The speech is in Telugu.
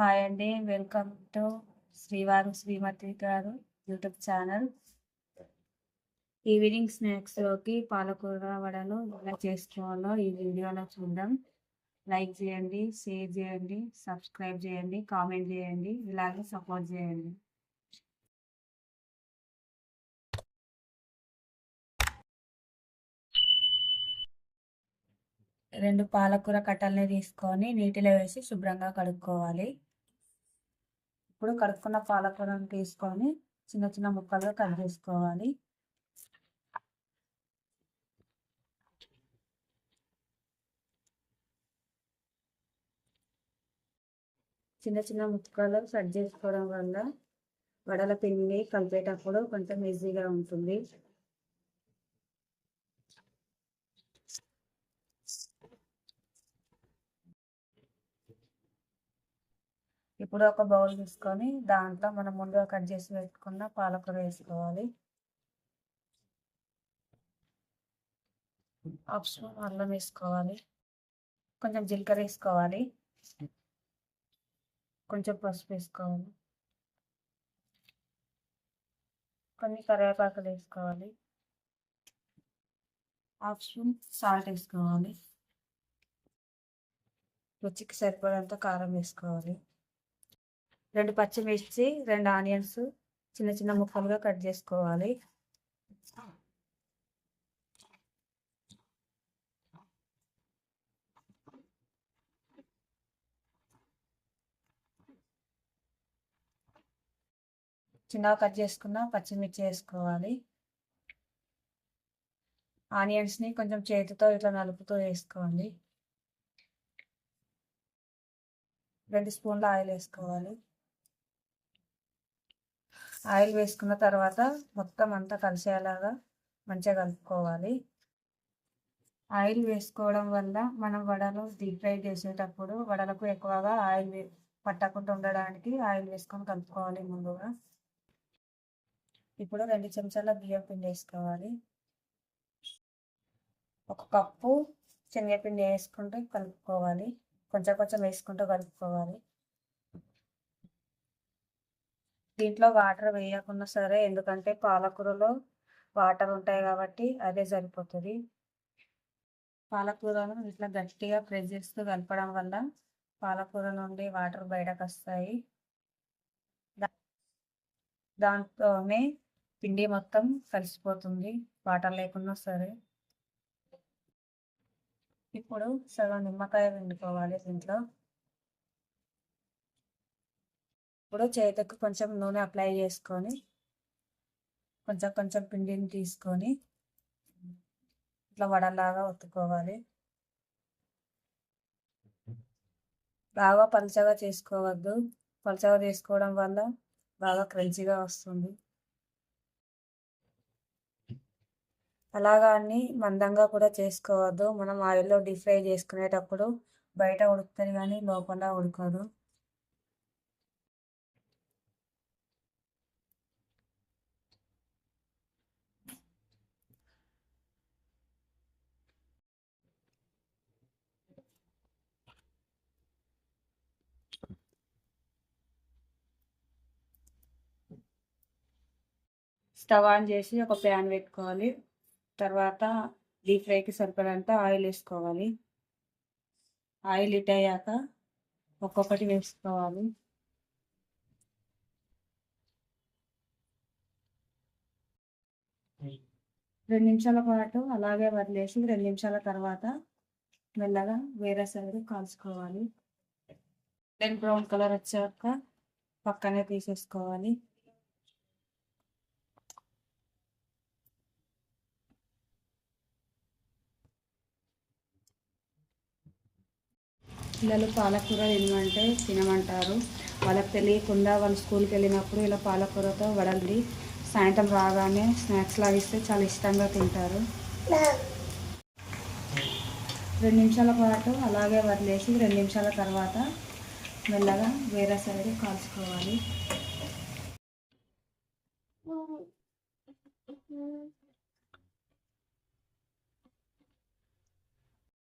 హాయ్ అండి వెల్కమ్ టు శ్రీవారు శ్రీమతి గారు యూట్యూబ్ ఛానల్. ఈవినింగ్ స్నాక్స్లోకి పాలకూర వడలు ఎలా చేసుకోవాలో ఈ వీడియోలో చూద్దాం. లైక్ చేయండి షేర్ చేయండి సబ్స్క్రైబ్ చేయండి కామెంట్ చేయండి ఇలాగే సపోర్ట్ చేయండి. రెండు పాలకూర కట్టల్ని తీసుకొని నీటిలో వేసి శుభ్రంగా కడుక్కోవాలి. ఇప్పుడు కడుక్కున్న పాలకూరను తీసుకొని చిన్న చిన్న ముక్కలుగా కట్ చేసుకోవాలి. చిన్న చిన్న ముక్కలు కట్ చేసుకోవడం వల్ల వడల పిండి కలిపేటప్పుడు కొంచెం ఈజీగా ఉంటుంది. ఇప్పుడు ఒక బౌల్ తీసుకొని దాంట్లో మనం ముందుగా కట్ చేసి పెట్టుకున్న పాలకూర వేసుకోవాలి. హాఫ్ స్పూన్ అల్లం వేసుకోవాలి. కొంచెం జీలకర్ర వేసుకోవాలి. కొంచెం పసుపు వేసుకోవాలి. కొన్ని కరివేపాకులు వేసుకోవాలి. హాఫ్ స్పూన్ సాల్ట్ వేసుకోవాలి. రుచికి సరిపడంత కారం వేసుకోవాలి. రెండు పచ్చిమిర్చి రెండు ఆనియన్స్ చిన్న చిన్న ముక్కలుగా కట్ చేసుకోవాలి. చిన్నగా కట్ చేసుకున్న పచ్చిమిర్చి వేసుకోవాలి. ఆనియన్స్ని కొంచెం చేతితో ఇట్లా నలుపుతూ వేసుకోవాలి రెండు స్పూన్ల ఆయిల్ వేసుకోవాలి. ఆయిల్ వేసుకున్న తర్వాత మొత్తం అంతా కలిసేలాగా మంచిగా కలుపుకోవాలి. ఆయిల్ వేసుకోవడం వల్ల మనం వడలు డీప్ ఫ్రై చేసేటప్పుడు వడలకు ఎక్కువగా ఆయిల్ పట్టకుండా ఉండడానికి ఆయిల్ వేసుకొని కలుపుకోవాలి ముందుగా. ఇప్పుడు రెండు చెంచాల బియ్యం పిండి వేసుకోవాలి. ఒక కప్పు శనగపిండి వేసుకుంటూ కలుపుకోవాలి. కొంచెం కొంచెం వేసుకుంటూ కలుపుకోవాలి. దీంట్లో వాటర్ వేయకుండా సరే ఎందుకంటే పాలకూరలో వాటర్ ఉంటాయి కాబట్టి అదే సరిపోతుంది. పాలకూరను ఇట్లా గట్టిగా ప్రెస్ చేస్తూ కలపడం వల్ల పాలకూర నుండి వాటర్ బయటకు వస్తాయి దాంతోనే పిండి మొత్తం కలిసిపోతుంది వాటర్ లేకున్నా సరే. ఇప్పుడు సగం నిమ్మకాయ వండుకోవాలి దీంట్లో. ఇప్పుడు చేతికి కొంచెం నూనె అప్లై చేసుకొని కొంచెం కొంచెం పిండిని తీసుకొని ఇట్లా వడలాగా ఒత్తుకోవాలి. బాగా పలుచగా చేసుకోవద్దు. పలుచగా చేసుకోవడం వల్ల బాగా క్రంచిగా వస్తుంది. అలాగా అన్ని మందంగా కూడా చేసుకోవద్దు. మనం ఆయిల్లో డీప్ ఫ్రై చేసుకునేటప్పుడు బయట ఉడుకుతుంది కానీ లోపల ఉడకదు. స్టవ్ ఆన్ చేసి ఒక ప్యాన్ పెట్టుకోవాలి. తర్వాత డీప్ ఫ్రైకి సరిపడంత ఆయిల్ వేసుకోవాలి. ఆయిల్ హిట్ అయ్యాక ఒక్కొక్కటి వేసుకోవాలి. రెండు నిమిషాల పాటు అలాగే వదిలేసి రెండు నిమిషాల తర్వాత మెల్లగా వేరే సైడ్ కాల్చుకోవాలి. దెన్ బ్రౌన్ కలర్ వచ్చాక పక్కనే తీసేసుకోవాలి. పిల్లలు పాలకూర తినమంటే తినమంటారు. వాళ్ళకి తెలియకుండా వాళ్ళు స్కూల్కి వెళ్ళినప్పుడు ఇలా పాలకూరతో వడలి సాయంత్రం రాగానే స్నాక్స్ లాగిస్తే చాలా ఇష్టంగా తింటారు. రెండు నిమిషాల పాటు అలాగే వదిలేసి రెండు నిమిషాల తర్వాత మెల్లగా వేరే సైడ్ కాల్చుకోవాలి.